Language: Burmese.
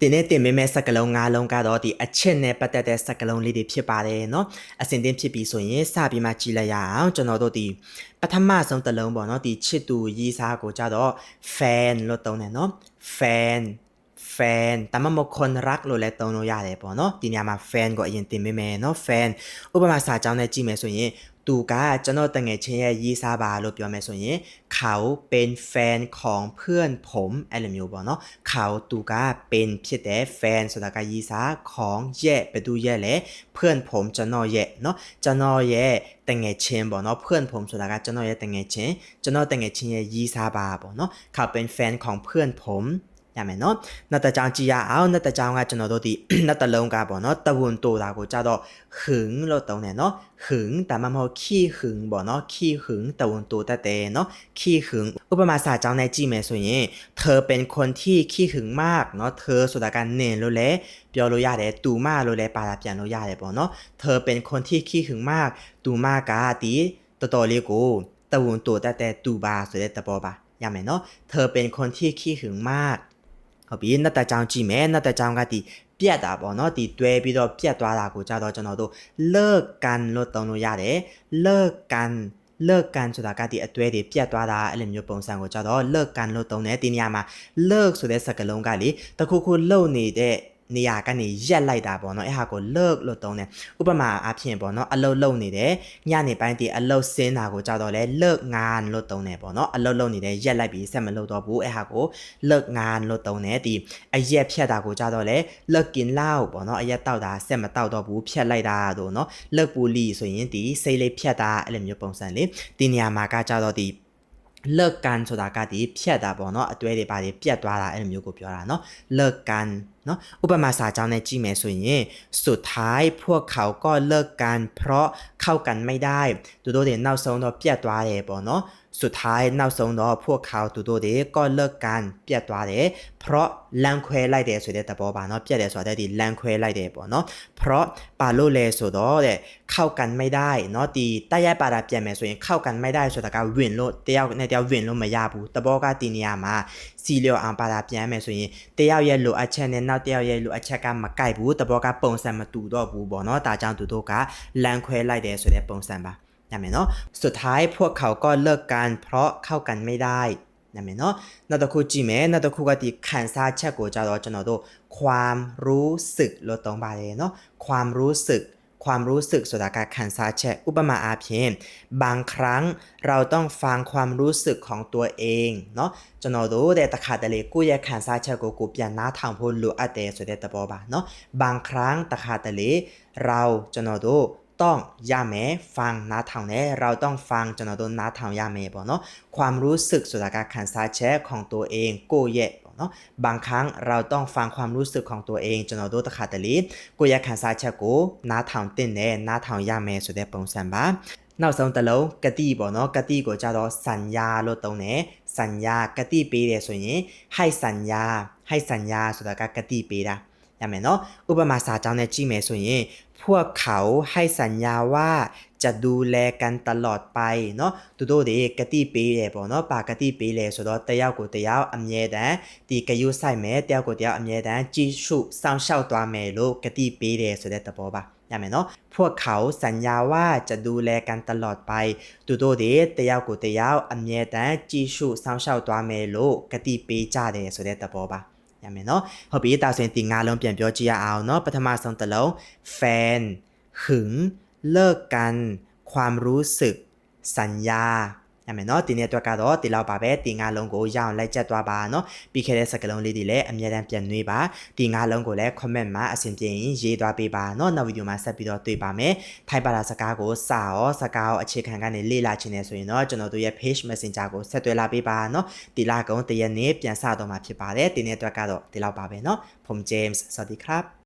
တင်းနဲ့တင်မဲမဲစကလုံး၅လုံးကတော့ဒီအချက်နဲ့ပတ်သက်တဲ့စကလုံးလေးတွေဖြစ်ပါတယ်เนาะအစင်တင်ဖြစ်ပြီဆိုရင်စပြီးမှကြည့်လိုက်ရအောင်ကျွန်တော်တို့ဒီပထမဆုံးတစ်လုံးပေါ့เนาะဒီချစ်သူရေးစားကိုကြတော့ fan လို့သုံးတယ်เนาะ fan fan တမမคนรักလို့လည်းသုံးလို့ရတယ်ပေါ့เนาะဒီနေရာမှာ fan ကိုအရင်တင်ပေးမယ်เนาะ fan ဥပမာစာကြောင်းနဲ့ကြည့်မယ်ဆိုရင် သူကကျွန်တော်တငယ်ချင်းရဲ့ရေးစားပါလို့ပြောမယ်ဆိုရင်เขาเป็นแฟนของเพื่อนผมအဲ့လိုမျိုးပေါ့เนาะเขาသူကเป็นဖြစ်တဲ့ fan ဆိုတာကရေးစားของရဲ့ဘယ်သူရဲ့လဲเพื่อนผมကျွန်တော်ရဲ့เนาะကျွန်တော်ရဲ့တငယ်ချင်းပေါ့เนาะเพื่อนผมဆိုတာကကျွန်တော်ရဲ့တငယ်ချင်းကျွန်တော်တငယ်ချင်းရဲ့ရေးစားပါပေါ့เนาะเขาเป็นแฟนของเพื่อนผม ရမယ်เนาะနောက်တစ်ကြောင်းကြည့်ရအောင်နောက်တစ်ကြောင်းကကျွန်တော်တို့ဒီ နောက်တစ်လုံးကပေါ့เนาะတဝန်တိုတာကိုကြတော့หึงလို့သုံးတယ်เนาะหึงแต่มันမဟုတ်ขี้หึงပေါ့เนาะขี้หึงตะဝန်တိုတတ်တယ်เนาะขี้หึงဥပမာစာကြောင်းနဲ့ကြည့်မယ်ဆိုရင်เธอเป็นคนที่ขี้หึงมากเนาะเธอဆိုတာကနင်လို့လည်းပြောလို့ရတယ်တူမလို့လည်းပါတာပြန်လို့ရတယ်ပေါ့เนาะเธอเป็นคนที่ขี้หึงมากတူမကဒီတော်တော်လေးကိုตะဝန်တိုတတ်တဲ့တူပါဆိုတဲ့သဘောပါရမယ်เนาะเธอเป็นคนที่ขี้หึงมาก ဟုတ်ပြီနှစ်သက်ကြောင်ကြည့်မယ်နှစ်သက်ကြောင်ကဒီပြတ်တာပေါ့နော်ဒီတွဲပြီးတော့ပြတ်သွားတာကိုကြတော့ကျွန်တော်တို့လကကန်လို့တုံးလို့ရတယ်လကန်လကကန်ဆိုတာကဒီအတွဲတွေပြတ်သွားတာအဲ့လိုမျိုးပုံစံကိုကြတော့လကကန်လို့တုံးတယ်ဒီနေရာမှာလဆိုတဲ့စကားလုံးကလေတခုခုလုံနေတဲ့ နေရာကနေရက်လိုက်တာပေါ့နော်အဲ့ဟာကို look လို့သုံးတယ်ဥပမာအဖြစ်ပေါ့နော်အလုတ်လုံနေတယ်ညနေပိုင်းတည်းအလုတ်ဆင်းတာကိုကြောက်တော့လဲ look ငါန်လို့သုံးတယ်ပေါ့နော်အလုတ်လုံနေတယ်ရက်လိုက်ပြီးဆက်မလုပ်တော့ဘူးအဲ့ဟာကို look ငါန်လို့သုံးတယ်ဒီအရက်ဖြတ်တာကိုကြောက်တော့လဲ look in loud ပေါ့နော်အရက်တောက်တာဆက်မတောက်တော့ဘူးဖြတ်လိုက်တာတို့နော် look ပူလီဆိုရင်ဒီစိတ်လေးဖြတ်တာအဲ့လိုမျိုးပုံစံလေးဒီနေရာမှာကကြောက်တော့ဒီလက်ကန်ဆိုတာကဒီဖြတ်တာပေါ့နော်အတွဲတွေပါတယ်ပြတ်သွားတာအဲ့လိုမျိုးကိုပြောတာနော်လက်ကန်ลิกกันเนาะဥပမာစာကြောင်းနဲ့ကြည့်မယ်ဆိုရင်สุดท้ายพวกเขาก็เลิกกันเพราะเข้ากันไม่ได้သူတို့တွေနောက်ဆုံးတော့ပြတ်သွားတယ်ပေါ့เนาะสุดท้ายနောက်ဆုံးတော့พวกเขาသူတို့တွေก็เลิกกันပြတ်သွားတယ်เพราะလမ်းခွဲလိုက်တယ်ဆိုတဲ့သဘောပါเนาะပြတ်တယ်ဆိုတဲ့ဒီလမ်းခွဲလိုက်တယ်ပေါ့เนาะเพราะပါလို့လဲဆိုတော့တဲ့เข้ากันไม่ได้เนาะဒီတိုက်ရိုက်ပါတာပြန်မယ်ဆိုရင်เข้ากันไม่ได้ဆိုတာကဝင်လို့တယောက်နဲ့တယောက်ဝင်လို့မရဘူးသဘောကဒီနေရာမှာစီလျော်အောင်ပါတာပြန်မယ်ဆိုရင်တယောက်ရဲ့လိုအပ်ချက်နဲ့ နောက်တယောက်ရဲ့လိုအပ်ချက်ကမကိုက်ဘူးသဘောကပုံစံမတူတော့ဘူးပေါ့เนาะဒါကြောင့်သူတို့ကလမ်းခွဲလိုက်တယ်ဆိုတဲ့ပုံစံပါညမယ်เนาะสุดท้ายพวกเขาก็เลิกกันเพราะเข้ากันไม่ได้ညမယ်เนาะနောက်တစ်ခုကြည့်မယ်နောက်တစ်ခုကဒီခံစားချက်ကိုကြတော့ကျွန်တော်တို့ความรู้สึกလို့သုံးပါတယ်เนาะความรู้สึก ความรู้สึกสุดากาคันซาแชอุปมาอาเพียนบางครั้งเราต้องฟังความรู้สึกของตัวเองเนาะจนรู้เดตคาเดเลกูยคันซาแชกูกูปยานาทางพูลูอาเตสุเดตบอบาเนาะบางครั้งตะคาเดลิเราจนรู้ต้องยาเมฟังนาทางเนเราต้องฟังจนโดนนาทางยาเมบอเนาะความรู้สึกสุดากาคันซาแชของตัวเองกูเย เนาะบางครั้งเราต้องฟังความรู้สึกของตัวเองကျွန်တော်တို့တခါတလေကိုယ့်ရဲ့ခံစားချက်ကိုနားထောင်တင်တယ်နားထောင်ရမယ်ဆိုတဲ့ပုံစံပါနောက်ဆုံးတစ်လုံးကတိပေါ့နော်ကတိကိုကြတော့สัญญาလို့သုံးတယ်สัญญากတိပေးတယ်ဆိုရင်ให้สัญญาให้สัญญาဆိုတာကကတိပေးတာ ရမယ်နော်ဥပမာစာကြောင်းနဲ့ကြည့်မယ်ဆိုရင်พวกเขาให้สัญญาว่าจะดูแลกันตลอดไปเนาะသူတို့တွေကတိပေးတယ်ပေါ့နော်ပါကတိပေးလဲဆိုတော့တယောက်ကိုတယောက်အမြဲတမ်းဒီကယူဆိုင်မယ်တယောက်ကိုတယောက်အမြဲတမ်းကြည့်ရှုစောင့်ရှောက်သွားမယ်လို့ကတိပေးတယ်ဆိုတဲ့သဘောပါရမယ်နော်พวกเขาสัญญาว่าจะดูแลกันตลอดไปသူတို့တွေတယောက်ကိုတယောက်အမြဲတမ်းကြည့်ရှုစောင့်ရှောက်သွားမယ်လို့ကတိပေးကြတယ်ဆိုတဲ့သဘောပါ ရမယ်နော်ဟုတ်ပြီဒါဆိုရင်ဒီငါးလုံးပြန်ပြောကြည့်ရအောင်เนาะပထမဆုံးတစ်လုံး fan หึงเลิกกัน ความรู้สึก สัญญา ရမယ်เนาะဒီနေ့အတွက်ကတော့ဒီလောက်ပါပဲဒီငါးလုံးကိုရအောင်လိုက်ချက်သွားပါเนาะပြီးခဲ့တဲ့စကားလုံးလေးတွေလည်းအများတန်းပြန်နှွေးပါဒီငါးလုံးကိုလည်း comment မှာအဆင်ပြေရင်ရေးသွားပေးပါเนาะနောက်ဗီဒီယိုမှာဆက်ပြီးတော့တွေ့ပါမယ်ထိုက်ပါတာစကားကိုစာရောစကားရောအခြေခံကနေလေ့လာခြင်းနေဆိုရင်เนาะကျွန်တော်တို့ရဲ့ page messenger ကိုဆက်သွယ်လာပေးပါเนาะဒီလကုံတရက်နေ့ပြန်စတော့မှာဖြစ်ပါတယ်ဒီနေ့အတွက်ကတော့ဒီလောက်ပါပဲเนาะผม James สวัสดีครับ